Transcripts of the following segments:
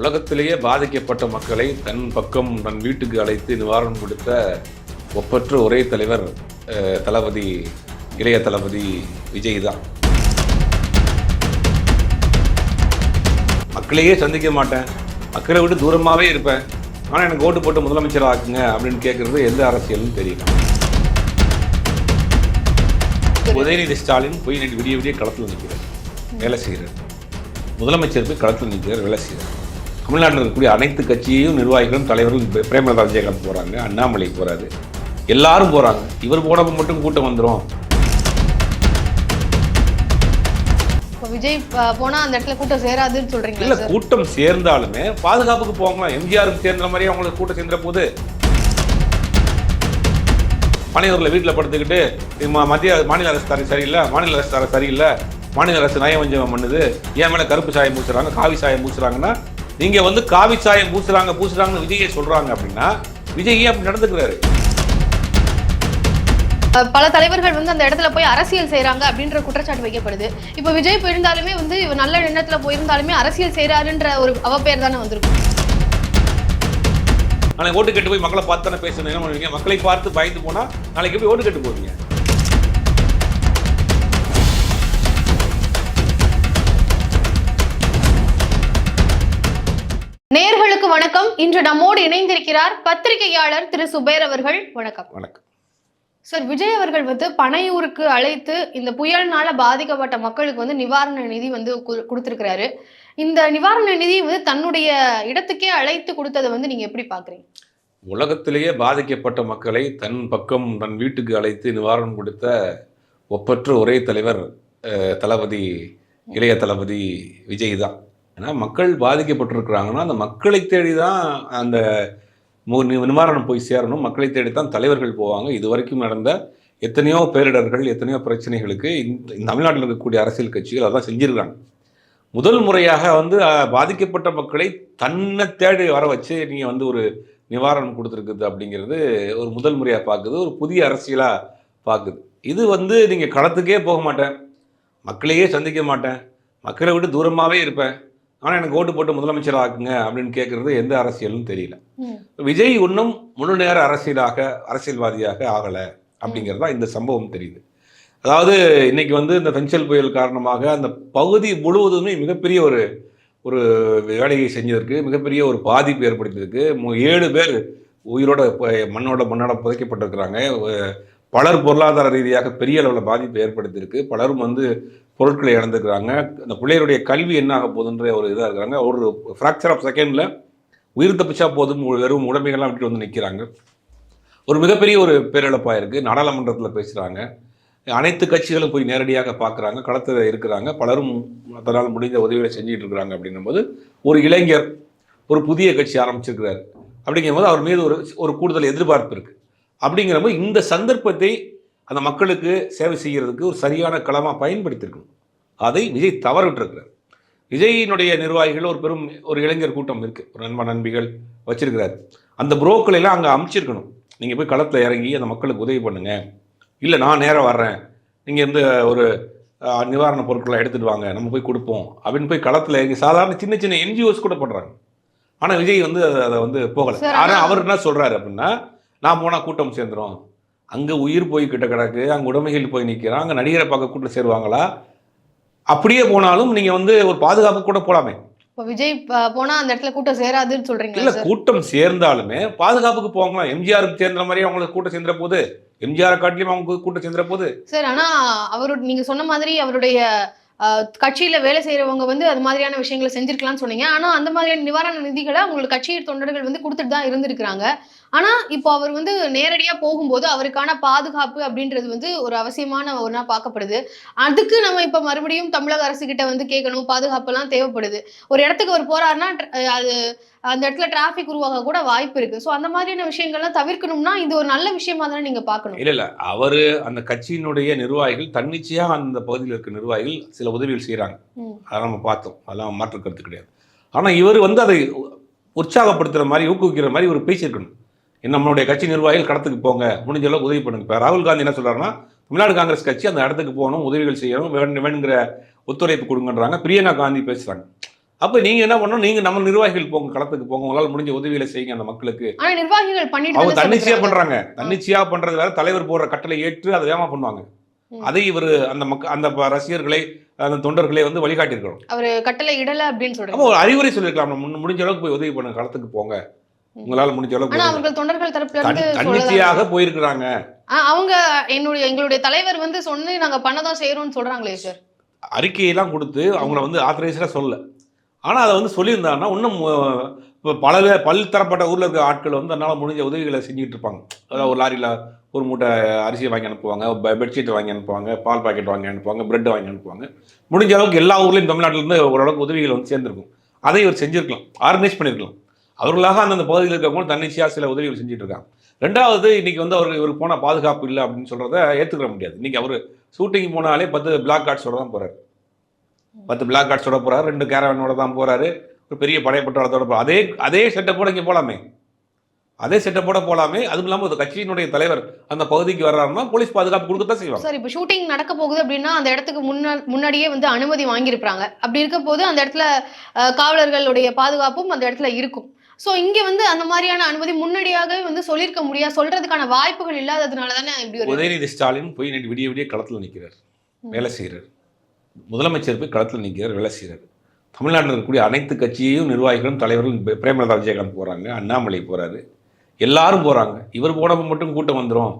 உலகத்திலேயே பாதிக்கப்பட்ட மக்களை தன் பக்கம் தன் வீட்டுக்கு அழைத்து நிவாரணம் கொடுத்த ஒப்பற்ற ஒரே தலைவர் தளபதி இளைய தளபதி விஜய் தான். மக்களையே சந்திக்க மாட்டேன். மக்களை விட்டு தூரமாகவே இருப்பேன். ஆனால் எனக்கு ஓட்டு போட்டு முதலமைச்சர் ஆக்குங்க அப்படின்னு கேட்குறது எந்த அரசியல்னு தெரியல. உதயநிதி ஸ்டாலின் போய் இன்னைக்கு விடிய விடிய களத்தில் நிற்கிறார் வேலை செய்கிறார் முதலமைச்சர் போய் களத்தில் நிற்கிறார் வேலை செய்கிறார் தமிழ்நாட்டில் இருக்கக்கூடிய அனைத்து கட்சியும் நிர்வாகிகளும் தலைவர்களும் பிரே- பிரேமலதா விஜயகாந்த் போகிறாங்க அண்ணாமலை போகிறாரு எல்லாரும் போகிறாங்க இவர் போனப்ப மட்டும் கூட்டம் வந்துடும் விஜய் போனா அந்த இடத்துல கூட்டம் சேராதுன்னு இல்ல சொல்றீங்களா சார் கூட்டம் சேர்ந்தாலுமே பாதுகாப்புக்கு போங்க எம்ஜிஆருக்கு சேர்ந்த மாதிரி அவங்களுக்கு கூட்டம் சேர்ந்த போது பனையூரில் வீட்டில் படுத்துக்கிட்டு மத்திய மாநில அரசு தர சரியில்லை மாநில அரசு தர சரியில்லை மாநில அரசு நயவஞ்சகம் பண்ணுது என் மேலே கருப்பு சாயம் பூசுறாங்க காவி சாயம் பூசுறாங்கன்னா நீங்க வந்து காவி சாயம் பூசுறாங்க பூசுறாங்கன்னு விஜயை சொல்றாங்க அப்படின்னா விஜய் அப்படி நடந்துக்கிறாரு? பல தலைவர்கள் வந்து அந்த இடத்துல போய் அரசியல் செய்றாங்க அப்படின்ற குற்றச்சாட்டு வைக்கப்படுது. இப்போ விஜய் போயிருந்தாலுமே வந்து இவர் நல்ல எண்ணத்துல போயிருந்தாலுமே அரசியல் செய்றாருன்ற ஒரு அவப்பெயர் தானே வந்திருக்கும். நாளைக்கு ஓட்டு கெட்டு போய் மக்களை பார்த்து தானே பேசணும்? என்ன பண்ணுவீங்க? மக்களை பார்த்து பயந்து போனா நாளைக்கு போய் ஓட்டு கெட்டு போவீங்க? நேர்களுக்கு வணக்கம். இன்று நம்மோடு இணைந்திருக்கிறார் பத்திரிகையாளர் திரு. சுபேர் அவர்கள். வணக்கம். வணக்கம். சார் விஜய் அவர்கள் வந்து பனையூருக்கு அழைத்து இந்த புயல்னால பாதிக்கப்பட்ட மக்களுக்கு வந்து நிவாரண நிதி வந்து கொடுத்திருக்கிறாரு. இந்த நிவாரண நிதி வந்து தன்னுடைய இடத்துக்கே அழைத்து கொடுத்ததை வந்து நீங்க எப்படி பாக்குறீங்க? உலகத்திலேயே பாதிக்கப்பட்ட மக்களை தன் பக்கம் தன் வீட்டுக்கு அழைத்து நிவாரணம் கொடுத்த ஒப்பற்ற ஒரே தலைவர் தளபதி இளைய தளபதி விஜய் தான். ஏன்னா மக்கள் பாதிக்கப்பட்டிருக்கிறாங்கன்னா அந்த மக்களை தேடி தான் அந்த நிவாரணம் போய் சேரணும். மக்களை தேடி தான் தலைவர்கள் போவாங்க. இது வரைக்கும் நடந்த எத்தனையோ பேரிடர்கள் எத்தனையோ பிரச்சனைகளுக்கு இந்த தமிழ்நாட்டில் இருக்கக்கூடிய அரசியல் கட்சிகள் அதான் செஞ்சிருக்காங்க. முதல் முறையாக வந்து பாதிக்கப்பட்ட மக்களை தன்னை தேடி வர வச்சு நீங்கள் வந்து ஒரு நிவாரணம் கொடுத்துருக்குது அப்படிங்கிறது ஒரு முதல் முறையாக பார்க்குது. ஒரு புதிய அரசியலாக பார்க்குது. இது வந்து நீங்கள் களத்துக்கே போக மாட்டேன். மக்களையே சந்திக்க மாட்டேன். மக்களை விட்டு தூரமாகவே இருப்பேன். ஆனால் எனக்கு ஓட்டு போட்டு முதலமைச்சர் ஆக்குங்க அப்படின்னு கேட்குறது எந்த அரசியல்னு தெரியல. விஜய் இன்னும் முழு நேர அரசியலாக அரசியல்வாதியாக ஆகலை அப்படிங்கிறது தான் இந்த சம்பவம் தெரியுது. அதாவது இன்னைக்கு வந்து இந்த பெஞ்சல் புயல் காரணமாக அந்த பகுதி முழுவதுமே மிகப்பெரிய ஒரு ஒரு வேலையை செஞ்சதற்கு மிகப்பெரிய ஒரு பாதிப்பு ஏற்படுத்தியதுக்கு மு- ஏழு பேர் உயிரோட மண்ணோட மண்ணோட புதைக்கப்பட்டிருக்கிறாங்க. பலர் பொருளாதார ரீதியாக பெரிய அளவில் பாதிப்பு ஏற்படுத்தியிருக்கு. பலரும் வந்து பொருட்களை இழந்துக்கிறாங்க. அந்த பிள்ளைகளுடைய கல்வி என்ன ஆக போகுதுன்ற ஒரு இதாக இருக்கிறாங்க. ஒரு ஃப்ராக்சர் ஆஃப் செகண்டில் உயிர் தப்பிச்சா போதும் வெறும் உடமைகள்லாம் விட்டு வந்து நிற்கிறாங்க ஒரு மிகப்பெரிய ஒரு பேரிழப்பாக இருக்குது நாடாளுமன்றத்தில் பேசுகிறாங்க அனைத்து கட்சிகளும் போய் நேரடியாக பார்க்குறாங்க களத்தில் இருக்கிறாங்க. பலரும் அதனால் முடிந்த உதவிகளை செஞ்சுட்டு இருக்கிறாங்க அப்படின்னும் போது ஒரு இளைஞர் ஒரு புதிய கட்சி ஆரம்பிச்சிருக்கிறார். அப்படிங்கும்போது அவர் மீது ஒரு ஒரு கூடுதல் எதிர்பார்ப்பு இருக்குது அப்படிங்கிறபோது இந்த சந்தர்ப்பத்தை அந்த மக்களுக்கு சேவை செய்கிறதுக்கு ஒரு சரியான களமாக பயன்படுத்தியிருக்கணும் அதை விஜய் தவறிட்டிருக்கிறார். விஜயினுடைய நிர்வாகிகள் ஒரு பெரும் ஒரு இளைஞர் கூட்டம் இருக்குது ஒரு நண்ப நண்பிகள் வச்சிருக்கிறார். அந்த புரோக்களை எல்லாம் அங்கே அமைச்சிருக்கணும். நீங்கள் போய் களத்தில் இறங்கி அந்த மக்களுக்கு உதவி பண்ணுங்க. இல்லை நான் நேரா வர்றேன். நீங்கள் இந்த ஒரு நிவாரணப் பொருட்களை எடுத்துட்டு வாங்க. நம்ம போய் கொடுப்போம். அப்படின்னு போய் களத்தில் இறங்கி சாதாரண சின்ன சின்ன என்ஜிஓஸ் கூட பண்ணுறாங்க ஆனால் விஜய் வந்து அதை அதை வந்து போகலை. ஆனால் ஆனா- அவர் என்ன சொல்கிறாரு அப்படின்னா நான் போனால் கூட்டம் சேர்ந்துரும். அங்கே உயிர் போய் கிட்ட கிடக்கு அங்கே உடைமைகள் போய் நிற்கிறான் அங்கே நடிகரை பார்க்க கூட்டம் சேருவாங்களா? அப்படியே போனாலும் நீங்கள் வந்து ஒரு பாதுகாப்பு கூட போகலாமே இப்போ விஜய் ப- போனா அந்த இடத்துல கூட்டம் சேராதுன்னு இல்ல சொல்றீங்களா சார்? கூட்டம் சேர்ந்தாலுமே பாதுகாப்புக்கு போங்க எம்ஜிஆருக்கு சேர்ந்த மாதிரி அவங்களுக்கு கூட்டம் சேர்ந்துற போது எம்ஜிஆர் காட்டிலும் அவங்க கூட்டம் சேர்ந்துற போது. சார் ஆனா அவரு நீங்க சொன்ன மாதிரி அவருடைய கட்சியில வேலை செய்யறவங்க வந்து அது மாதிரியான விஷயங்களை செஞ்சிருக்கலாம்னு சொன்னீங்க. ஆனா அந்த மாதிரியான நிவாரண நிதிகளை அவங்களோட கட்சி தொண்டர்கள் வந்து கொடுத்துட்டு தான் இருந்திருக்கிறாங்க. ஆனா இப்போ அவர் வந்து நேரடியா போகும்போது அவருக்கான பாதுகாப்பு அப்படின்றது வந்து ஒரு அவசியமான ஒன்றா பார்க்கப்படுது. அதுக்கு நம்ம இப்ப மறுபடியும் தமிழக அரசு கிட்ட வந்து கேட்கணும். பாதுகாப்பு எல்லாம் தேவைப்படுது. ஒரு இடத்துக்கு அவர் போறாருன்னா அது அந்த இடத்துல டிராஃபிக் உருவாக கூட வாய்ப்பு இருக்கு. ஸோ அந்த மாதிரியான விஷயங்கள்லாம் தவிர்க்கணும்னா இது ஒரு நல்ல விஷயமா தானே நீங்க பார்க்கணும்? இல்ல இல்ல. அவரு அந்த கட்சியினுடைய நிர்வாகிகள் தன்னிச்சையா அந்த பகுதியில் இருக்க நிர்வாகிகள் சில உதவிகள் செய்றாங்க. ம். அதை நம்ம பார்த்தோம். அதெல்லாம் மாற்று கருத்து கிடையாது. ஆனா இவர் வந்து அதை உற்சாகப்படுத்துற மாதிரி ஊக்குவிக்கிற மாதிரி ஒரு பேச்சு இருக்கணும். நம்மளுடைய கட்சி நிர்வாகிகள் களத்துக்கு போங்க. முடிஞ்ச அளவுக்கு உதவி பண்ணுங்க. இப்போ ராகுல் காந்தி என்ன சொல்றாருன்னா தமிழ்நாடு காங்கிரஸ் கட்சி அந்த இடத்துக்கு போகணும் உதவிகள் செய்யணும் வேணுங்கிற ஒத்துழைப்பு கொடுங்கன்றாங்க. பிரியங்கா காந்தி பேசுறாங்க. அப்ப நீங்க என்ன பண்ணணும்? நீங்க நம்ம நிர்வாகிகள் போங்க களத்துக்கு போங்க. உங்களால முடிஞ்ச உதவிகளை செய்யுங்க அந்த மக்களுக்கு. நிர்வாகிகள் பண்ணிட்டு அவங்க தன்னிச்சையா. பண்றாங்க. தன்னிச்சையா பண்றது வேற தலைவர் போடுற கட்டளை ஏற்று அதை வேகமா பண்ணுவாங்க. அதை இவர் அந்த மக்க அந்த ரசிகர்களை அந்த தொண்டர்களை வந்து வழிகாட்டியிருக்கணும். அவரு கட்டளை இடல அப்படின்னு அப்போ சொல்றாங்க ஒரு அறிவுரை முன்ன- முடிஞ்ச அளவுக்கு போய் உதவி பண்ணுங்க. களத்துக்கு போங்க. உங்களால முடிஞ்ச அளவுக்கு ஆனா. அவர்கள் தொண்டர்கள் தரப்புல தன்னிச்சையாக போயிருக்கிறாங்க. அவங்க என்னுடைய எங்களுடைய தலைவர் வந்து சொன்னு நாங்க பண்ணதான் செய்யறோம்னு சொல்றாங்களே சார். அறிக்கையெல்லாம் கொடுத்து அவங்கள வந்து ஆத்தரைஸ்டாக சொல்ல ஆனா அதை வந்து சொல்லியிருந்தாங்கன்னா இன்னும் இப்போ பல பல்தரப்பட்ட ஊர்ல இருக்க ஆட்கள் வந்து அதனால முடிஞ்ச உதவிகளை செஞ்சுட்டு இருப்பாங்க. அதாவது ஒரு லாரியில ஒரு மூட்டை அரிசி வாங்கி அனுப்புவாங்க பெட்ஷீட் வாங்கி அனுப்புவாங்க பால் பாக்கெட் வாங்கி அனுப்புவாங்க பிரெட் வாங்கி அனுப்புவாங்க. முடிஞ்ச அளவுக்கு எல்லா ஊர்லயும் தமிழ்நாட்டுல இருந்து ஓரளவுக்கு உதவிகள் வந்து சேர்ந்திருக்கும். அதை இவர் செஞ்சிருக்கலாம் ஆர்கனைஸ் பண்ணியிருக்கலாம் அவர்களாக அந்தந்த பகுதியில் இருக்கவங்க தன்னிச்சையாக சில உதவிகள் செஞ்சுட்டு இருக்காங்க ரெண்டாவது இன்னைக்கு வந்து அவருக்கு இவருக்கு போனால் பாதுகாப்பு இல்லை அப்படின்னு சொல்கிறத ஏற்றுக்கிற முடியாது. இன்றைக்கி அவர் ஷூட்டிங் போனாலே பத்து பிளாக் கார்ட்ஸோட தான் போகிறார் பத்து பிளாக் கார்ட்ஸோட போகிறார் ரெண்டு கேரவனோட தான் போகிறாரு ஒரு பெரிய படைப்பட்டாளத்தோட போ அதே அதே செட்டப்போட இங்கே போகலாமே அதே செட்டப்போட போகலாமே அதுவும் இல்லாமல் ஒரு கட்சியினுடைய தலைவர் அந்த பகுதிக்கு வர்றாருன்னா போலீஸ் பாதுகாப்பு கொடுக்கத்தான் செய்வாங்க. சார் இப்போ ஷூட்டிங் நடக்க போகுது அப்படின்னா அந்த இடத்துக்கு முன்னா முன்னாடியே வந்து அனுமதி வாங்கியிருப்பாங்க. அப்படி இருக்க போது அந்த இடத்துல காவலர்களுடைய பாதுகாப்பும் அந்த இடத்துல இருக்கும். சோ இங்க வந்து அந்த மாதிரியான அனுமதி முன்னாடியாகவே வந்து சொல்லியிருக்க முடியாது சொல்றதுக்கான வாய்ப்புகள் இல்லாததுனால தானே இப்படி ஒரு உதயநிதி ஸ்டாலின் போய் நேற்று விடிய விடிய களத்தில் நிற்கிறார். வேலை செய்கிறார் முதலமைச்சர் போய் களத்தில் நிற்கிறார் வேலை செய்கிறார் தமிழ்நாட்டில் இருக்கக்கூடிய அனைத்து கட்சியையும் நிர்வாகிகளும் தலைவர்களும் பிரேமலதா விஜயகாந்த் போகிறாங்க அண்ணாமலை போகிறாரு எல்லாரும் போகிறாங்க இவர் போனப்ப மட்டும் கூட்டம் வந்துடும்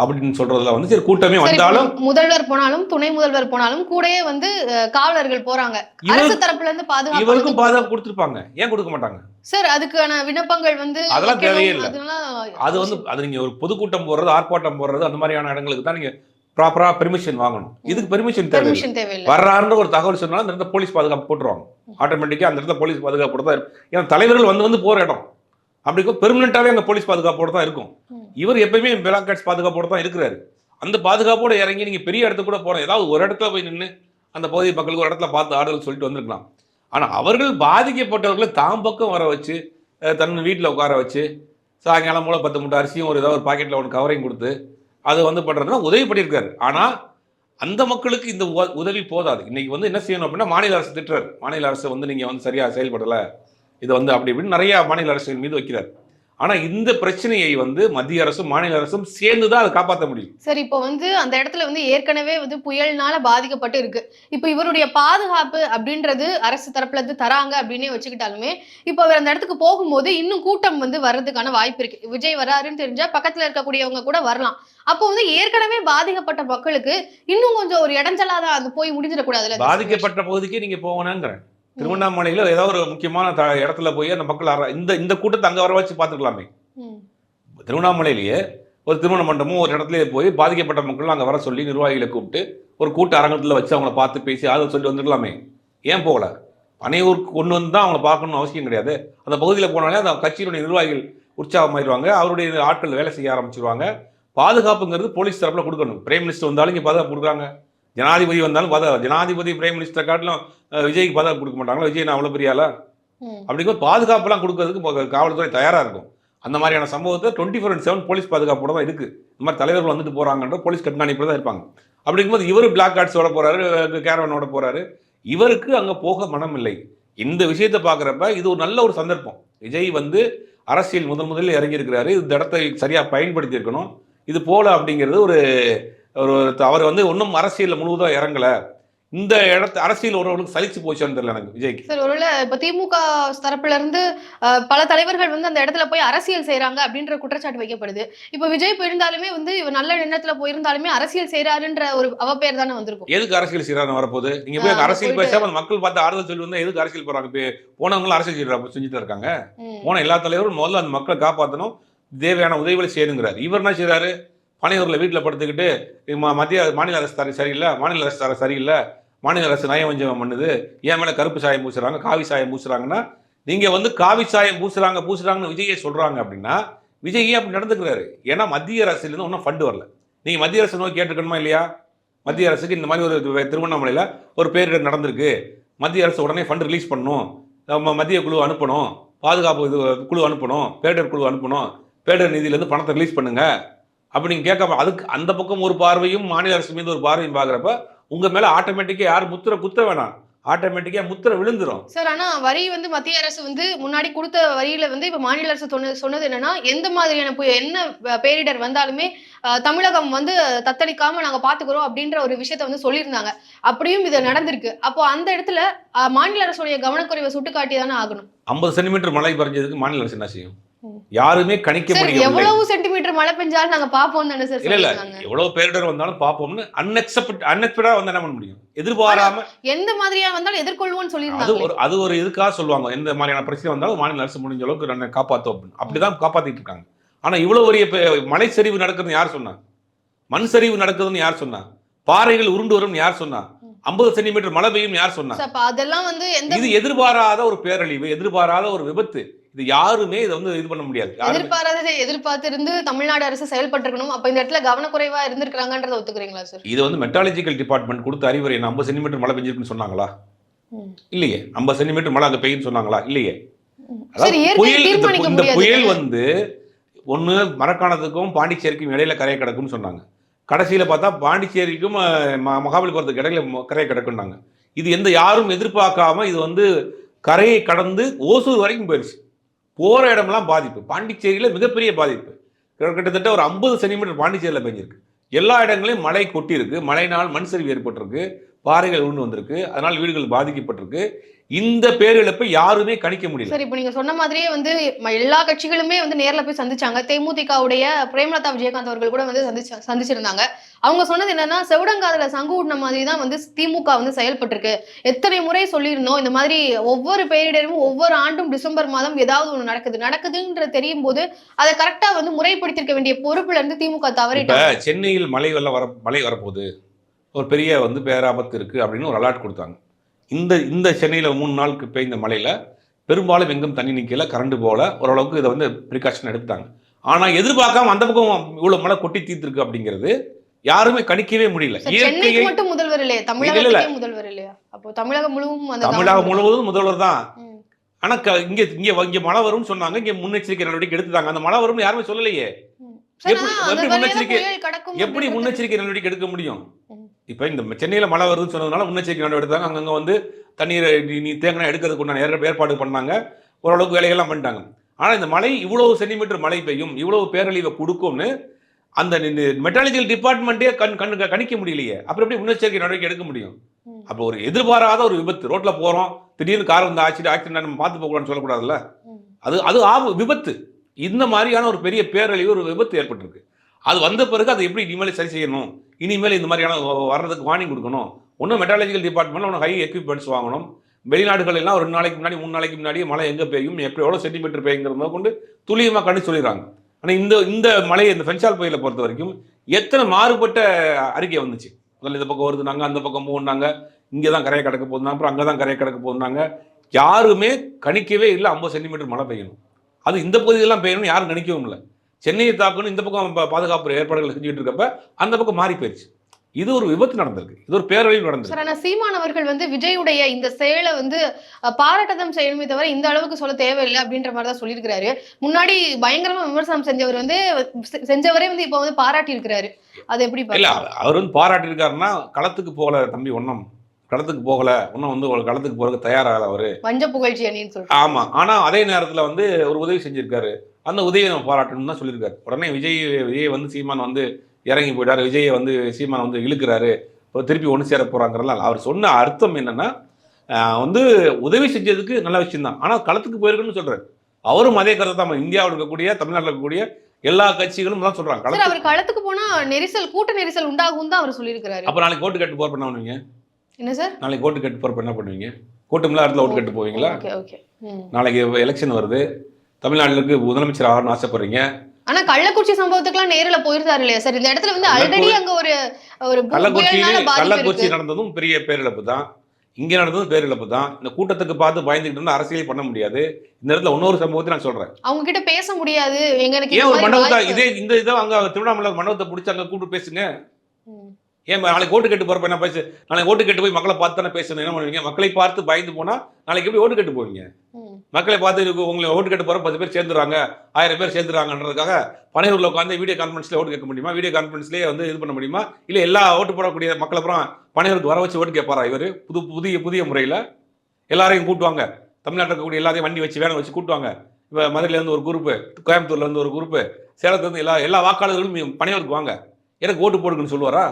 அப்படின்னு சொல்றதுல வந்து சரி கூட்டமே வந்தாலும் முதல்வர் போனாலும் துணை முதல்வர் போனாலும் கூடயே வந்து காவலர்கள் போறாங்க. அரசு தரப்புல இருந்து பாதுகாப்பு இவருக்கும் பாதுகாப்பு கொடுத்துருப்பாங்க. ஏன் கொடுக்க மாட்டாங்க? சார் அதுக்கான விண்ணப்பங்கள் வந்து அதெல்லாம் வைக்கணும், தேவையே இல்ல. அதெல்லாம் அது வந்து அது நீங்க ஒரு பொதுக்கூட்டம் போடுறது ஆர்ப்பாட்டம் போடுறது அந்த மாதிரியான இடங்களுக்கு தான் நீங்க ப்ராப்பரா பெர்மிஷன் வாங்கணும். இதுக்கு பெர்மிஷன் தேவை தேவையில்லை. வர்றாருன்னு ஒரு தகவல் சொன்னாலும் அந்த இடத்துல போலீஸ் பாதுகாப்பு போட்டுருவாங்க. ஆட்டோமேட்டிக்காக அந்த இடத்துல போலீஸ் பாதுகாப்போட தான் இருக்கும் ஏன்னா தலைவர்கள் வந்து வந்து போற இடம். அப்படி பெர்மனெண்ட்டாகவே அங்கே போலீஸ் பாதுகாப்போட தான் இருக்கும். இவர் எப்பயுமே பிளாக் பாதுகாப்போடு தான் இருக்கிறாரு. அந்த பாதுகாப்போட இறங்கி நீங்கள் பெரிய இடத்துக்கு கூட போகிறோம் ஏதாவது ஒரு இடத்துல போய் நின்று அந்த பகுதி மக்களுக்கு ஒரு இடத்துல பார்த்து ஆறுதல் சொல்லிட்டு வந்திருக்கலாம். ஆனால் அவர்கள் பாதிக்கப்பட்டவர்களை தாம் பக்கம் வர வச்சு தன் வீட்டில் உட்கார வச்சு சாயங்காலம் மூலம் பத்து மூட்டை அரிசியும் ஒரு ஏதாவது ஒரு பாக்கெட்டில் ஒன்று கவரையும் கொடுத்து அது வந்து பண்ணுறதுனா உதவி பண்ணியிருக்காரு. ஆனால் அந்த மக்களுக்கு இந்த உ- உதவி போதாது. இன்றைக்கி வந்து என்ன செய்யணும் அப்படின்னா மாநில அரசு திட்டுறாரு. மாநில அரசு வந்து நீங்கள் வந்து சரியாக செயல்படலை. இது வந்து அப்படி இப்படின்னு நிறையா மாநில அரசுகள் மீது வைக்கிறார். ஆனால் இந்த பிரச்சனையை வந்து மத்திய அரசும் மாநில அரசும் சேர்ந்து தான் அதை காப்பாற்ற முடியும். சரி இப்போ வந்து அந்த இடத்துல வந்து ஏற்கனவே வந்து புயல்னால பாதிக்கப்பட்டு இருக்கு. இப்போ இவருடைய பாதுகாப்பு அப்படின்றது அரசு தரப்புல இருந்து தராங்க அப்படின்னே வச்சுக்கிட்டாலுமே இப்போ அவர் அந்த இடத்துக்கு போகும்போது இன்னும் கூட்டம் வந்து வர்றதுக்கான வாய்ப்பு இருக்கு. விஜய் வராருன்னு தெரிஞ்சா பக்கத்துல இருக்கக்கூடியவங்க கூட வரலாம். அப்போ வந்து ஏற்கனவே பாதிக்கப்பட்ட மக்களுக்கு இன்னும் கொஞ்சம் ஒரு இடைஞ்சலா தான் அது போய் முடிஞ்சிடக்கூடாதுல்ல? இந்த பாதிக்கப்பட்ட பகுதிக்கு நீங்கள் போகணுங்கிறேன் திருவண்ணாமலையில் ஏதாவது ஒரு முக்கியமான த இடத்துல போய் அந்த மக்கள் அற- இந்த இந்த கூட்டத்தை அங்கே வர வச்சு பார்த்துக்கலாமே. திருவண்ணாமலையிலேயே ஒரு திருமண மண்டபமும் ஒரு இடத்துல போய் பாதிக்கப்பட்ட மக்கள் அங்கே வர சொல்லி நிர்வாகிகளை கூப்பிட்டு ஒரு கூட்ட அரங்கத்தில் வச்சு அவங்கள பார்த்து பேசி அதை சொல்லி வந்துருக்கலாமே ஏன் போகல? பனையூருக்கு கொண்டு வந்து தான் அவங்கள பார்க்கணும்னு அவசியம் கிடையாது. அந்த பகுதியில் போனாலே அந்த கட்சியினுடைய நிர்வாகிகள் உற்சாகமாயிருவாங்க. அவருடைய ஆட்கள் வேலை செய்ய ஆரம்பிச்சிருவாங்க. பாதுகாப்புங்கிறது போலீஸ் தரப்பில் கொடுக்கணும். பிரைம் மினிஸ்டர் வந்தாலும் இங்கே பாதுகாப்பு கொடுக்குறாங்க. ஜனாதிபதி வந்தாலும் பாதுகாப்பு ஜனாதிபதி பிரைம் மினிஸ்டர் காட்டிலும் விஜய்க்கு பாதுகாப்பு கொடுக்க மாட்டாங்களா? விஜய் நான் அவ்வளோ பெரிய ஆளா? ம். அப்படிங்கும்போது பாதுகாப்புலாம் கொடுக்கறதுக்கு காவல்துறை தயாராக இருக்கும். அந்த மாதிரியான சம்பவத்தை டுவெண்ட்டி ஃபோர் செவன் போலீஸ் பாதுகாப்போட தான் இருக்குது இந்த மாதிரி தலைவர்கள் வந்துட்டு போகிறாங்கன்ற போலீஸ் கண்காணிப்பில் தான் இருப்பாங்க. அப்படிங்கும்போது இவர் பிளாக் கார்ட்ஸோட போகிறாரு கேரவனோட போகிறாரு இவருக்கு அங்கே போக மனம் இல்லை. இந்த விஷயத்தை பார்க்குறப்ப இது ஒரு நல்ல ஒரு சந்தர்ப்பம். விஜய் வந்து அரசியல் முதல் முதலில் இறங்கியிருக்கிறாரு. இந்த இடத்தை சரியாக பயன்படுத்தி இருக்கணும் இது போல அப்படிங்கிறது ஒரு ஒரு அவர் வந்து ஒன்றும் அரசியலில் முழுவதும் இறங்கலை. இந்த இடத்து அரசியல் ஒருவர்களுக்கு சலிச்சு போச்சான்னு தெரியல எனக்கு விஜய்க்கு. சரி ஒருவேளை இப்ப திமுக தரப்புல இருந்து பல தலைவர்கள் வந்து அந்த இடத்துல போய் அரசியல் செய்றாங்க அப்படின்ற குற்றச்சாட்டு வைக்கப்படுது. இப்ப விஜய் போயிருந்தாலுமே வந்து இவர் நல்ல எண்ணத்துல போயிருந்தாலுமே அரசியல் செய்றாருன்ற ஒரு அவப்பெயர் தானே வந்திருக்கும். எதுக்கு அரசியல் செய்யறாங்க வரப்போகுது? நீங்க போய் அரசியல் பேசாம மக்கள் பார்த்து ஆறுதல் சொல்லி வந்தா எதுக்கு அரசியல் போறாங்க? போனவங்களும் அரசியல் செய்யறாங்க செஞ்சுட்டு இருக்காங்க. போன எல்லா தலைவரும் முதல்ல அந்த மக்களை காப்பாற்றணும் தேவையான உதவிகளை செய்யணுங்கிறார். இவர் என்ன செய்றாரு? பனையூரில் வீட்டில் படுத்துக்கிட்டு மத்திய மாநில அரசு தர சரியில்லை மாநில அரசு தர சரியில்லை மாநில அரசு நயவஞ்சகம் பண்ணுது என் மேலே கருப்பு சாயம் பூசுறாங்க காவி சாயம் பூசுறாங்கன்னா நீங்கள் வந்து காவி சாயம் பூசுறாங்க பூசுறாங்கன்னு விஜயே சொல்கிறாங்க அப்படின்னா விஜய் அப்படி நடந்துக்கிறாரு? ஏன்னா மத்திய அரசுலேருந்து ஒன்றும் ஃபண்டு வரல. நீங்கள் மத்திய அரசு நோக்கி கேட்டுக்கணுமா இல்லையா? மத்திய அரசுக்கு இந்த மாதிரி ஒரு திருவண்ணாமலையில் ஒரு பேரிடர் நடந்திருக்கு. மத்திய அரசு உடனே ஃபண்ட் ரிலீஸ் பண்ணணும். மத்திய குழு அனுப்பணும். பாதுகாப்பு இது குழு அனுப்பணும். பேரிடர் குழு அனுப்பணும். பேரிடர் நிதியிலேருந்து பணத்தை ரிலீஸ் பண்ணுங்கள் அப்படி நீங்கள் கேட்க அதுக்கு அந்த பக்கம் ஒரு பார்வையும் மாநில அரசு மீது ஒரு பார்வையும் பார்க்குறப்ப உங்கள் மேலே ஆட்டோமேட்டிக்காக யார் முத்திர குத்த வேணாம். ஆட்டோமேட்டிக்கா முத்திரை விழுந்துரும். சார் ஆனா வரி வந்து மத்திய அரசு வந்து முன்னாடி கொடுத்த வரியில வந்து இப்ப மாநில அரசு சொன்ன சொன்னது என்னன்னா எந்த மாதிரியான புய- என்ன பேரிடர் வந்தாலுமே தமிழகம் வந்து தத்தளிக்காம நாங்க பாத்துக்கிறோம் அப்படின்ற ஒரு விஷயத்த வந்து சொல்லியிருந்தாங்க. அப்படியும் இது நடந்திருக்கு. அப்போ அந்த இடத்துல மாநில அரசுடைய கவனக்குறைவை சுட்டுக்காட்டி தானே ஆகணும். ஐம்பது சென்டிமீட்டர் மழை பறிஞ்சதுக்கு மாநில அரசு என்ன செய்யும். யாருமே கணிக்க முடியவில்லை. எவ்வளவு சென்டிமீட்டர் மழை பெஞ்சாலும் நாங்க பாப்போம் தானே சார் இல்ல இல்ல. எவ்வளவு பேரிடர் வந்தாலும் பார்ப்போம்னு அன்எக்செப்ட் அன்எக்ஸ்பெக்டா வந்து என்ன பண்ண முடியும்? எதிர்பாராம எந்த மாதிரியா வந்தாலும் எதிர்கொள்வோம்னு அது சொல்லியிருந்தாங்க ஒரு அது ஒரு இதுக்காக சொல்லுவாங்க. எந்த மாதிரியான பிரச்சனை வந்தாலும் மாநில அரசு முடிஞ்ச அளவுக்கு நம்ம காப்பாத்தோம் அப்படின்னு. அப்படிதான் காப்பாத்திட்டு இருக்காங்க. ஆனா இவ்வளவு பெரிய மலை சரிவு நடக்குதுன்னு யார் சொன்னா? மண் சரிவு நடக்குதுன்னு யார் சொன்னா? பாறைகள் உருண்டு வரும்னு யார் சொன்னா. ஐம்பது சென்டிமீட்டர் மழை பெய்யும் யார் சொன்னா? அதெல்லாம் வந்து இது எதிர்பாராத ஒரு பேரழிவு எதிர்பாராத ஒரு விபத்து. இது யாருமே இதை வந்து இது பண்ண முடியாது. எதிர்பாராததை எதிர்பார்த்து இருந்து தமிழ்நாடு அரசு செயல்பட்டிருக்கணும். அப்ப இந்த இடத்துல கவனக்குறைவா இருந்திருக்காங்கன்றத ஒத்துக்கிறீங்களா சார் இது வந்து மெட்டாலஜிக்கல் டிபார்ட்மெண்ட் கொடுத்த அறிவுரை ஐம்பது சென்டிமீட்டர் மழை பெஞ்சிருக்குன்னு சொன்னாங்களா. இல்லையே. ஐம்பது சென்டிமீட்டர் மழை அங்க பெய்யுன்னு சொன்னாங்களா? இல்லையே. புயல் இந்த புயல் வந்து ஒண்ணு மரக்காணத்துக்கும் பாண்டிச்சேரிக்கும் இடையில கரையை கிடக்கும்னு சொன்னாங்க. கடைசியில பார்த்தா பாண்டிச்சேரிக்கும் மகாபலிபுரத்துக்கு இடையில கரையை கிடக்குன்னாங்க. இது எந்த யாரும் எதிர்பார்க்காம இது வந்து கரையை கடந்து ஓசூர் வரைக்கும் போயிடுச்சு போகிற இடமெல்லாம் பாதிப்பு. பாண்டிச்சேரியில் மிகப்பெரிய பாதிப்பு. கிட்ட- கிட்டத்தட்ட ஒரு ஐம்பது சென்டிமீட்டர் பாண்டிச்சேரியில் பெஞ்சிருக்கு எல்லா இடங்களையும் மழை கொட்டியிருக்கு. மழையினால் மண் சரிவு ஏற்பட்டிருக்கு. பாறைகள் உண்டு வந்திருக்கு. அதனால் வீடுகள் பாதிக்கப்பட்டிருக்கு. இந்த பேரிழப்பை யாருமே கணிக்க முடியல. சரி இப்போ நீங்க சொன்ன மாதிரியே வந்து எல்லா கட்சிகளுமே வந்து நேர்ல போய் சந்திச்சாங்க. தேமுதிகவுடைய பிரேமலதா விஜயகாந்த் அவர்கள் கூட வந்து சந்திச்ச சந்திச்சிருந்தாங்க. அவங்க சொன்னது என்னன்னா செவடங்காதுல சங்கு ஊட்டின மாதிரி தான் வந்து திமுக வந்து செயல்பட்டிருக்கு. எத்தனை முறை சொல்லியிருந்தோம் இந்த மாதிரி ஒவ்வொரு பேரிடரும் ஒவ்வொரு ஆண்டும் டிசம்பர் மாதம் ஏதாவது ஒண்ணு நடக்குது. நடக்குதுன்ற தெரியும் போது அதை கரெக்டா வந்து முறைப்படுத்திருக்க வேண்டிய பொறுப்புல இருந்து திமுக இப்ப தவறிட்டாங்க சென்னையில் மழை வெள்ளம் வர மழை வரப்போகுது. ஒரு பெரிய வந்து பேராபத்து இருக்கு அப்படின்னு ஒரு அலர்ட் கொடுத்தாங்க. இந்த இந்த சென்னையில மூணு நாளுக்கு பெய்ந்த மழையில பெரும்பாலும் எங்கும் தண்ணி நிக்கல கரண்ட் போல ஓரளவுக்கு இதை வந்து ப்ரிகாஷன் எடுத்தாங்க. ஆனா எதிர்பார்க்காம அந்த பக்கம் இவ்வளவு மழை கொட்டி தீர்த்திருக்கு அப்படிங்கிறது யாருமே கணிக்கவே முடியல. இயற்கையை மட்டும் முதல்வர் இல்லையா? தமிழகத்துக்கே முதல்வர் இல்லையா? அப்போ தமிழகம் முழுவதும் தமிழகம் முழுவதும் முதல்வர் தான். ஆனா இங்க இங்க இங்க மழை வரும்னு சொன்னாங்க. இங்க முன்னெச்சரிக்கை நடவடிக்கை எடுத்துட்டாங்க. அந்த மழை வரும்னு யாருமே சொல்லலையே. எப்படி- முன்னெச்சரிக்கை- எப்படி முன்னெச்சரிக்கை நடவடிக்கை எடுக்க முடியும். இப்ப இந்த சென்னையில மழை வருதுன்னு சொன்னதுனால முன்னெச்சரிக்கை நடவடிக்கை எடுத்தாங்க. அங்கங்க வந்து தண்ணீர் நீ- தேங்கினா எடுக்கிறதுக்கு உண்டான ஏற்பாடு- பண்ணாங்க. ஓரளவுக்கு வேலைகள்லாம் பண்ணிட்டாங்க. ஆனா இந்த மழை இவ்வளவு சென்டிமீட்டர் மழை பெய்யும் இவ்வளவு பேரழிவை கொடுக்கும்னு அந்த மெட்டாலஜிக்கல் டிபார்ட்மெண்ட்டே கண் கண் கணிக்க முடியலையே. அப்புறம் எப்படி முன்னெச்சரிக்கை நடவடிக்கை எடுக்க முடியும். அப்போ ஒரு எதிர்பாராத ஒரு விபத்து. ரோட்ல போறோம் திடீர்னு கார் வந்து ஆக்சிடென்ட் ஆக்சிடென்ட் நம்ம பார்த்து போகக்கூடாதுன்னு சொல்லக்கூடாதுல்ல. அது அது ஆப விபத்து. இந்த மாதிரியான ஒரு பெரிய பேரழிவு ஒரு விபத்து ஏற்பட்டிருக்கு. அது வந்த பிறகு அதை எப்படி இனிமேல் சரி செய்யணும்? இனிமேல் இந்த மாதிரியான வர்றதுக்கு வார்னிங் கொடுக்கணும். ஒன்றும் மெட்டாலஜிக்கல் டிபார்ட்மெண்ட்ல ஒன்று ஹை எக்யூப்மெண்ட்ஸ் வாங்கணும். வெளிநாடுகள் எல்லாம் ஒரு ரெண்டு நாளைக்கு முன்னாடி மூணு நாளைக்கு முன்னாடி மழை எங்கே பெய்யும்? எப்படி எவ்வளோ சென்டிமீட்டர் பெய்யுங்கிறத கொண்டு துல்லியமாக கண்டு சொல்லிடுறாங்க ஆனால் இந்த இந்த மழை இந்த ஃபென்சால் புயலை பொறுத்த வரைக்கும் எத்தனை மாறுபட்ட அறிக்கை வந்துச்சு? முதல்ல இந்த பக்கம் வருது நாங்கள் அந்த பக்கம் போனாங்க இங்கே தான் கரையை கடக்க போதுனாங்க அப்புறம் அங்கே தான் கரையை கடக்க போதுனாங்க யாருமே கணிக்கவே இல்லை ஐம்பது சென்டிமீட்டர் மழை பெய்யணும். அது இந்த பகுதியெல்லாம் பெய்யணும்னு யாரும் கணிக்கவும் இல்லை. சென்னையை தாக்கணும் இந்த பக்கம் பாதுகாப்பு ஏற்பாடுகள் செஞ்சுட்டு இருக்கப்ப அந்த பக்கம் மாறி போயிடுச்சு இது ஒரு விபத்து நடந்திருக்கு. இது ஒரு பேரழிவு நடந்திருக்கு. சார் ஆனா சீமான் அவர்கள் வந்து விஜயுடைய இந்த செயலை வந்து அஹ், பாராட்டதான் செய்யணுமே தவிர இந்த அளவுக்கு சொல்ல தேவையில்லை அப்படின்ற மாதிரி தான் சொல்லியிருக்கிறாரு. முன்னாடி பயங்கரமா விமர்சனம் செஞ்சவர் வந்து செஞ்சவரே வந்து இப்போ வந்து பாராட்டி இருக்கிறாரு. அது எப்படி இல்ல? அவர் வந்து பாராட்டியிருக்காருன்னா களத்துக்கு போகல தம்பி ஒன்றும் களத்துக்கு போகல. ஒன்றும் வந்து ஒரு களத்துக்கு போறதுக்கு தயாராகல அவரு. வஞ்ச புகழ்ச்சி அணின்னு சொல்லிட்டு. ஆமா. ஆனா அதே நேரத்துல வந்து ஒரு உதவி செஞ்சிருக்காரு. அந்த உதவியை நம்ம பாராட்டணும்னு தான் சொல்லியிருக்காரு. உடனே விஜய் விஜய் வந்து சீமான் வந்து இறங்கி போயிட்டாரு. விஜயை வந்து சீமான் வந்து இழுக்கிறாரு. இப்போ திருப்பி ஒன்று சேர போறாங்கிறலாம் அவர் சொன்ன அர்த்தம் என்னன்னா வந்து உதவி செஞ்சதுக்கு நல்ல விஷயம் தான் ஆனால் களத்துக்கு போயிருக்குன்னு சொல்றாரு. அவரும் அதே கருத்து தான் இந்தியாவில் இருக்கக்கூடிய தமிழ்நாட்டில் இருக்கக்கூடிய எல்லா கட்சிகளும் தான் களத்துக்கு அவர் களத்துக்கு போனா நெரிசல் கூட்ட நெரிசல் உண்டாகும் தான் அவர் சொல்லியிருக்கிறாரு. அப்போ நாளைக்கு கோட்டு கட்டு போற பண்ண பண்ணுவீங்க? என்ன சார்? நாளைக்கு கோட்டு கட்டு போறப்ப என்ன பண்ணுவீங்க? கோட்டுமில்ல இடத்துல ஓட்டு கட்டு போவீங்களா. நாளைக்கு எலெக்ஷன் வருது. தமிழ்நாட்டுக்கு முதலமைச்சர் ஆகணும்னு ஆசைப்படுறீங்க. ஆனா கள்ளக்குறிச்சி சம்பவத்துக்குலாம் நேர்ல போயிருந்தாரு இல்லையா சார் இந்த இடத்துல வந்து ஆல்ரெடி அங்க ஒரு ஒரு கள்ளக்குறிச்சி இருக்கு. நடந்ததும் பெரிய பேரிழப்பு தான். இங்க நடந்ததும் பேரிழப்பு தான். இந்த கூட்டத்துக்கு பார்த்து பயந்துகிட்டு இருந்தா அரசியல் பண்ண முடியாது. இந்த இடத்துல இன்னொரு சம்பவத்தை நான் சொல்றேன். அவங்க கிட்ட பேச முடியாது. எங்க எனக்கு ஏன் ஒரு மண்டபத்தை இதே இந்த இதை அங்க திருவண்ணாமலை மண்டபத்தை பிடிச்சி அங்க கூப்பிட்டு பேசுங்க. ஏன் நாளைக்கு ஓட்டு கட்டு போறப்ப என்ன பேசு நாளைக்கு ஓட்டு கட்டு போய் மக்களை பார்த்து தானே பேசணும். என்ன பண்ணுவீங்க? மக்களை பார்த்து பயந்து போனா நாளைக்கு எப்படி ஓட்டு கட்டு போவீங்க. மக்களை பார்த்து உங்களை ஓட்டு கேட்டு போகிற பத்து பேர் சேர்ந்துறாங்க ஆயிரம் பேர் சேர்ந்துறாங்கன்றதுக்காக பனையூரில் உட்காந்து வீடியோ கான்ஃபரன்ஸ்ல ஓட்டு கேட்க முடியுமா? வீடியோ கான்ஃபரன்ஸ்லேயே வந்து இது பண்ண முடியுமா? இல்லை எல்லா ஓட்டு போடக்கூடிய மக்கள் அப்புறம் பனையூருக்கு வர வச்சு ஓட்டு கேட்பாரா இவர்? புது புதிய புதிய முறையில்? எல்லாரையும் கூட்டுவாங்க. தமிழ்நாட்டில் இருக்கக்கூடிய எல்லாத்தையும் வண்டி வச்சு வேனை வச்சு கூட்டுவாங்க. இப்போ மதுரையிலேருந்து ஒரு குரூப்பு கோயம்புத்தூர்லேருந்து ஒரு குரூப்பு சேலத்துலேருந்து எல்லா எல்லா வாக்காளர்களும் பனையூருக்கு வாங்க. எனக்கு ஓட்டு போடுக்குன்னு சொல்லுவாரா?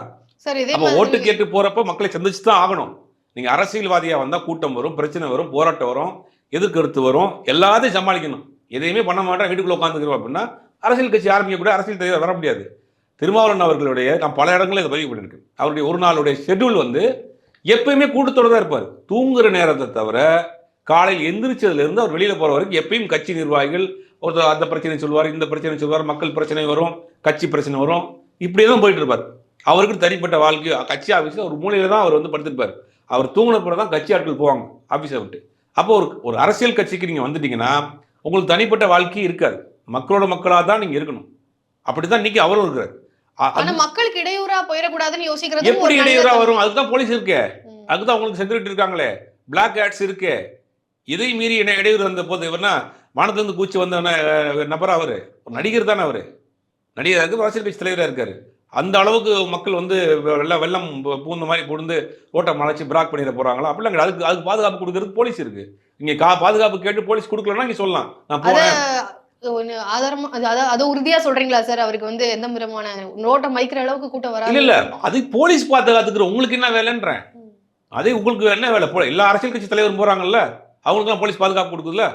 சார் இதே அப்போ ஓட்டு கேட்டு போறப்ப மக்களை சந்திச்சு தான் ஆகணும். நீங்க அரசியல்வாதியா வந்தா கூட்டம் வரும் பிரச்சனை வரும் போராட்டம் வரும் எதிர்கருத்து வரும் எல்லாத்தையும் சமாளிக்கணும். எதையுமே பண்ண மாட்டேன் வீட்டுக்குள்ள உட்காந்துக்கிறோம் அப்படின்னா அரசியல் கட்சி ஆரம்பிக்க கூட அரசியல் தலைவர் வர முடியாது. திருமாவளவன் அவர்களுடைய நான் பல இடங்களில் இதை பதிவு பண்ணியிருக்கேன். அவருடைய ஒரு நாளுடைய ஷெட்யூல் வந்து எப்பயுமே கூட்டத்தோட தான் இருப்பார். தூங்குற நேரத்தை தவிர காலையில் எந்திரிச்சதுல இருந்து அவர் வெளியில போற வரைக்கும் எப்பயும் கட்சி நிர்வாகிகள் ஒருத்தர் அந்த பிரச்சனை சொல்லுவார் இந்த பிரச்சனை சொல்லுவார் மக்கள் பிரச்சனை வரும் கட்சி பிரச்சனை வரும் இப்படியே தான் போயிட்டு இருப்பார். அவருக்கு தனிப்பட்ட வாழ்க்கை. கட்சி ஆஃபீஸில் ஒரு மூலையில தான் அவர் வந்து படுத்திருப்பார். அவர் தூங்கின பிறகு தான் கட்சி ஆட்கள் போவாங்க ஆஃபீஸை விட்டு. அப்போ ஒரு ஒரு அரசியல் கட்சிக்கு நீங்கள் வந்துட்டீங்கன்னா உங்களுக்கு தனிப்பட்ட வாழ்க்கை இருக்காது. மக்களோட மக்களாக தான் நீங்கள் இருக்கணும். அப்படி தான் இன்னைக்கு அவரும் இருக்கிறார். ஆனா மக்களுக்கு இடையூறா போயிடக்கூடாதுன்னு யோசிக்கிறது எப்படி இடையூறா வரும்? அதுக்கு தான் போலீஸ் இருக்கே. ம். அதுக்கு தான் உங்களுக்கு செக்யூரிட்டி இருக்காங்களே. பிளாக் ஆட்ஸ் இருக்கே. இதை மீறி என்ன இடையூறு வந்த போது இவர்னா வானத்திலிருந்து கூச்சி வந்த நபரா அவரு. ஒரு நடிகர் தானே அவரு. நடிகர் இருக்கு அரசியல் கட்சி தலைவராக இருக்காரு. அந்த அளவுக்கு மக்கள் வந்து வெள்ளம் வெள்ளம் பூந்த மாதிரி புகுந்து ரோட்டை மலைச்சு பிராக் பண்ணிட போறாங்களா? அப்படிலாம் கிடையாது. அதுக்கு அதுக்கு பாதுகாப்பு கொடுக்கறதுக்கு போலீஸ் இருக்கு. இங்க கா பாதுகாப்பு கேட்டு போலீஸ் கொடுக்கலன்னா நீங்க சொல்லலாம். நான் போறேன். ஒண்ணு ஆதாரமா அது அத- உறுதியா சொல்றீங்களா சார்? அவருக்கு வந்து எந்த விதமான நோட்டை மதிக்கிற அளவுக்கு கூட்டம் வராது. இல்ல இல்ல. அது போலீஸ் பாதுகாத்துக்கிற உங்களுக்கு என்ன வேலைன்றேன். அதே உங்களுக்கு என்ன வேலை? போ எல்லா அரசியல் கட்சி தலைவரும் போறாங்கல்ல. அவங்களுக்கு போலீஸ் பாதுகாப்பு கொடுக்குதுல்ல.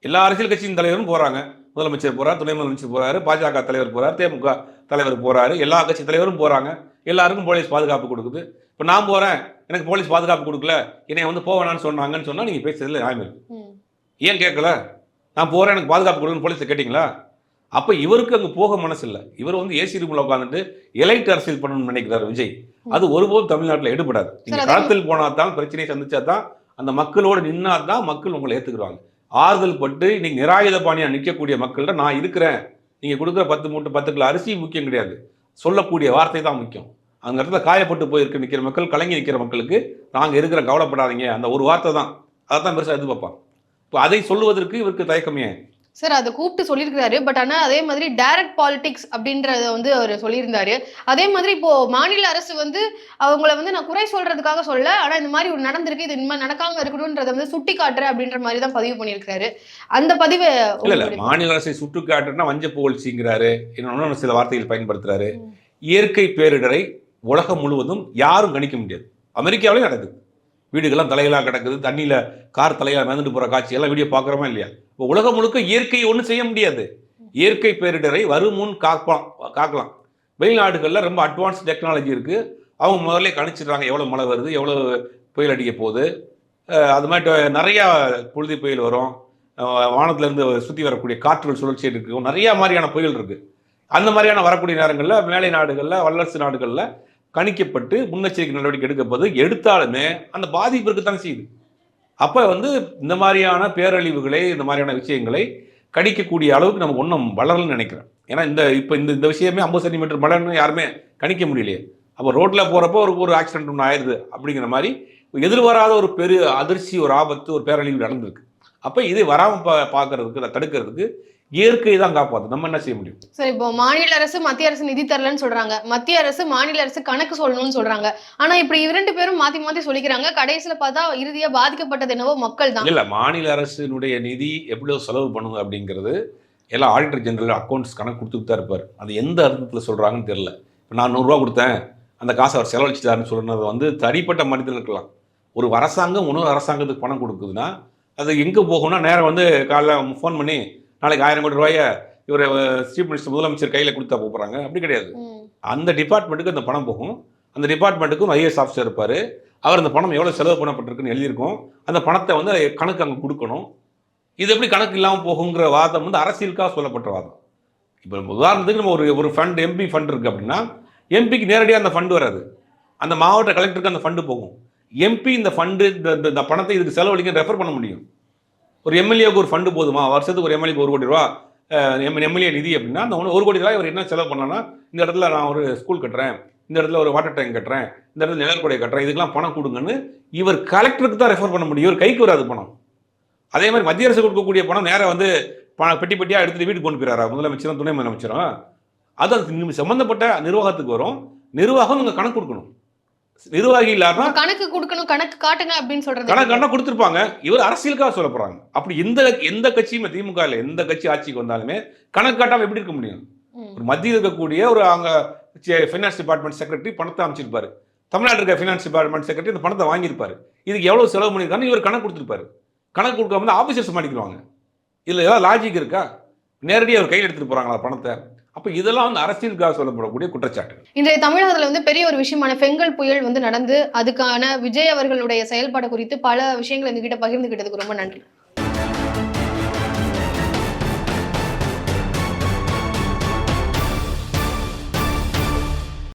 எல்லா அரசியல் கட்சியின் தலைவரும் போறாங்க. முதலமைச்சர் போறார் துணை முதலமைச்சர் போறாரு பாஜக தலைவர் போறார் தேமுக தலைவர் போறாரு. எல்லா கட்சி தலைவரும் போறாங்க. எல்லாருக்கும் போலீஸ் பாதுகாப்பு கொடுக்குது. இப்போ நான் போறேன். எனக்கு போலீஸ் பாதுகாப்பு கொடுக்கல. என்னை வந்து போவேணான்னு சொன்னாங்கன்னு சொன்னா நீங்க பேசுறதுல நியாயம் இருக்கு. ஏன் கேட்கல? நான் போறேன். எனக்கு பாதுகாப்பு கொடுக்கணும் போலீஸ் கேட்டிங்களா? அப்ப இவருக்கு அங்க போக மனசு இல்லை. இவர் வந்து ஏசி ரூம்ல உட்காந்துட்டு எலைட் அரசியல் பண்ணணும்னு நினைக்கிறார் விஜய். அது ஒருபோதும் தமிழ்நாட்டில் எடுபடாது. நீங்க சார், அதே- களத்தில் போனா தான் பிரச்சனையை சந்திச்சா தான் அந்த மக்களோடு நின்னா தான் மக்கள் உங்களை ஏத்துக்குறாங்க ஆறுதல் பட்டு இன்னைக்கு நிராயுத பாணியா நிற்கக்கூடிய மக்கள்கிட்ட நான் இருக்கிறேன். நீங்கள் கொடுக்குற பத்து மூட்டை பத்து கிலோ அரிசி முக்கியம் கிடையாது. சொல்லக்கூடிய வார்த்தை தான் முக்கியம். அந்த இடத்துல காயப்பட்டு போயிருக்க நிற்கிற மக்கள் கலங்கி நிற்கிற மக்களுக்கு நாங்கள் இருக்கிற கவலைப்படாதீங்க. அந்த ஒரு வார்த்தை தான். அதை தான் பெருசாக எதிர்பார்ப்பான் இப்போ அதை சொல்லுவதற்கு இவருக்கு தயக்கமே சார் அதை கூப்பிட்டு சொல்லியிருக்கிறாரு. பட் ஆனா அதே மாதிரி டைரக்ட் பாலிடிக்ஸ் அப்படின்றத வந்து அவர் சொல்லியிருந்தாரு. அதே மாதிரி இப்போ மாநில அரசு வந்து அவங்கள வந்து நான் குறை சொல்றதுக்காக சொல்ல ஆனா இந்த மாதிரி ஒரு நடந்திருக்கு. இது இனிமேல் நடக்காம இருக்கணும்ன்றத வந்து சுட்டி காட்டுறேன் அப்படின்ற மாதிரி தான் பதிவு பண்ணியிருக்காரு அந்த பதிவு மாநில அரசை சுட்டு காட்டுனா வஞ்ச புகழ்ச்சிங்கிறாரு. இன்னொன்னு சில வார்த்தைகள் பயன்படுத்துறாரு. இயற்கை பேரிடரை உலகம் முழுவதும் யாரும் கணிக்க முடியாது. அமெரிக்காவிலே நடக்குது. வீடுகள்லாம் தலைகளாக கிடக்குது தண்ணியில் கார் தலையாக மிதந்துட்டு போகிற காட்சி எல்லாம் வீடியோ பார்க்குறோமா இல்லையா? இப்போ உலகம் முழுக்க இயற்கை ஒன்றும் செய்ய முடியாது. இயற்கை பேரிடரை வரும் முன் காக்கலாம். காக்கலாம் வெளிநாடுகளில் ரொம்ப அட்வான்ஸ் டெக்னாலஜி இருக்குது அவங்க முதல்ல கணிச்சிடுறாங்க எவ்வளோ மழை வருது எவ்வளோ புயல் அடிக்க போகுது. அது மாதிரி ட- நிறையா புழுதி புயல் வரும். வானத்துலேருந்து சுற்றி வரக்கூடிய காற்றுகள் சுழற்சி இருக்கும் நிறையா மாதிரியான புயல் இருக்குது அந்த மாதிரியான வரக்கூடிய நேரங்களில் மேலை நாடுகளில் வல்லரசு நாடுகளில் கணிக்கப்பட்டு முன்னெச்சரிக்கை நடவடிக்கை எடுக்கப்போது எடுத்தாலுமே அந்த பாதிப்பு இருக்கத்தான் செய்யுது. அப்போ வந்து இந்த மாதிரியான பேரழிவுகளை இந்த மாதிரியான விஷயங்களை கணிக்கக்கூடிய அளவுக்கு நமக்கு ஒன்றும் வளரலன்னு நினைக்கிறேன். ஏன்னா இந்த இப்போ இந்த இந்த விஷயமே ஐம்பது சென்டிமீட்டர் மழைன்னு யாருமே கணிக்க முடியலையே. அப்போ ரோட்டில் போகிறப்போ ஒரு ஒரு ஆக்சிடென்ட் ஒன்று ஆயிடுது அப்படிங்கிற மாதிரி எதிர்வராத ஒரு பெரு அதிர்ச்சி ஒரு ஆபத்து ஒரு பேரழிவு நடந்திருக்கு. அப்போ இதை வராமல் பா பார்க்கறதுக்கு அதை தடுக்கிறதுக்கு இயற்கை தான் காப்பாற்று நம்ம என்ன செய்ய முடியும்? சரி இப்போ மாநில அரசு மத்திய அரசு நிதி தரலன்னு சொல்றாங்க. மத்திய அரசு மாநில அரசு கணக்கு சொல்லணும்னு சொல்றாங்க. ஆனா இப்படி இரண்டு பேரும் மாத்தி மாத்தி சொல்லிக்கிறாங்க. கடைசியில பார்த்தா இறுதியா பாதிக்கப்பட்டது என்னவோ மக்கள் தான். இல்ல மாநில அரசினுடைய நிதி எவ்வளவு செலவு பண்ணுங்க அப்படிங்கிறது எல்லாம் ஆடிட்டர் ஜெனரல் அக்கௌண்ட்ஸ் கணக்கு கொடுத்துட்டு தான் இருப்பார். அது எந்த அர்த்தத்தில் சொல்றாங்கன்னு தெரியல. இப்போ நான் நூறுரூவா கொடுத்தேன். அந்த காசை அவர் செலவழிச்சிட்டாருன்னு சொல்றது வந்து தனிப்பட்ட மனிதன் இருக்கலாம். ஒரு அரசாங்கம் இன்னொரு அரசாங்கத்துக்கு பணம் கொடுக்குதுன்னா அது எங்கே போகும்னா நேரம் வந்து காலைல ஃபோன் பண்ணி நாளைக்கு ஆயிரம் கோடி ரூபாயை இவர் சீஃப் மினிஸ்டர் முதலமைச்சர் கையில் கொடுத்தா போகிறாங்க அப்படி கிடையாது. அந்த டிபார்ட்மெண்ட்டுக்கு அந்த பணம் போகும். அந்த டிபார்ட்மெண்ட்டுக்கும் ஐஏஎஸ் ஆஃபீஸர் இருப்பார். அவர் அந்த பணம் எவ்வளோ செலவு பண்ணப்பட்டிருக்குன்னு எழுதியிருக்கும். அந்த பணத்தை வந்து கணக்கு அங்கே கொடுக்கணும். இது எப்படி கணக்கு இல்லாமல் போகுங்கிற வாதம் வந்து அரசியலுக்காக சொல்லப்பட்ட வாதம். இப்போ உதாரணத்துக்கு நம்ம ஒரு ஒரு ஃபண்ட் எம்பி ஃபண்ட் இருக்குது அப்படின்னா எம்பிக்கு நேரடியாக அந்த ஃபண்டு வராது. அந்த மாவட்ட கலெக்டருக்கு அந்த ஃபண்டு போகும். எம்பி இந்த ஃபண்டு இந்த பணத்தை இதுக்கு செலவழிக்க ரெஃபர் பண்ண முடியும். ஒரு எம்எல்ஏக்கு ஒரு ஃபண்டு போதுமா? வருஷத்துக்கு ஒரு எம்எல்ஏக்கு ஒரு கோடி ரூபா எம்எல்ஏ நிதி அப்படின்னா அந்த ஒன்று ஒரு கோடி ரூபாய் இவர் என்ன செலவு பண்ணலாம்னா இந்த இடத்துல நான் ஒரு ஸ்கூல் கட்டுறேன் இந்த இடத்துல ஒரு வாட்டர் டேங்க் கட்டுறேன் இந்த இடத்துல நிழற்குடை கட்டுறேன் இதுக்கெல்லாம் பணம் கொடுங்கன்னு இவர் கலெக்டருக்கு தான் ரெஃபர் பண்ண முடியும். இவர் கைக்கு வராது பணம். அதே மாதிரி மத்திய அரசு கொடுக்கக்கூடிய பணம் நேராக வந்து பணம் பெட்டி பெட்டியாக எடுத்துகிட்டு வீட்டுக்கு கொண்டு போயிறாரா? முதலமைச்சரும் துணை முதலமைச்சரும். அது அது சம்மந்தப்பட்ட நிர்வாகத்துக்கு வரும். நிர்வாகம் இங்கே கணக்கு கொடுக்கணும். நிர்வாகி இல்லாம கணக்கு கொடுக்கணும் கணக்கு காட்டுங்க அப்படின்னு சொல்றது கணக்கு கணக்கு கொடுத்துருப்பாங்க. இவர் அரசியலுக்காக சொல்ல போறாங்க. அப்படி எந்த எந்த கட்சியுமே திமுக இல்ல எந்த கட்சி ஆட்சிக்கு வந்தாலுமே கணக்கு காட்டாம எப்படி இருக்க முடியும். ஒரு மத்தியில் இருக்கக்கூடிய ஒரு அங்க ஃபைனான்ஸ் டிபார்ட்மெண்ட் செக்ரட்டரி பணத்தை அமைச்சிருப்பாரு தமிழ்நாடு இருக்க ஃபைனான்ஸ் டிபார்ட்மெண்ட் செக்ரட்டரி இந்த பணத்தை வாங்கியிருப்பாரு. இதுக்கு எவ்வளவு செலவு பண்ணியிருக்காருன்னு இவர் கணக்கு கொடுத்துருப்பாரு. கணக்கு கொடுக்காம வந்து ஆஃபீஸர்ஸ் மாட்டிக்குவாங்க இதுல ஏதாவது லாஜிக் இருக்கா? நேரடியாக அவர் கையில் எடுத்துட்டு போறாங்களா பணத்தை? அப்போ இதெல்லாம் வந்து அரசியலுக்காக சொல்லப்படக்கூடிய குற்றச்சாட்டு இன்றைய தமிழகத்துல வந்து பெரிய ஒரு விஷயமான பெங்கல் புயல் வந்து நடந்து அதுக்கான விஜய் அவர்களுடைய செயல்பாடு குறித்து பல விஷயங்களை எங்ககிட்ட பகிர்ந்துகிட்டதுக்கு ரொம்ப நன்றி.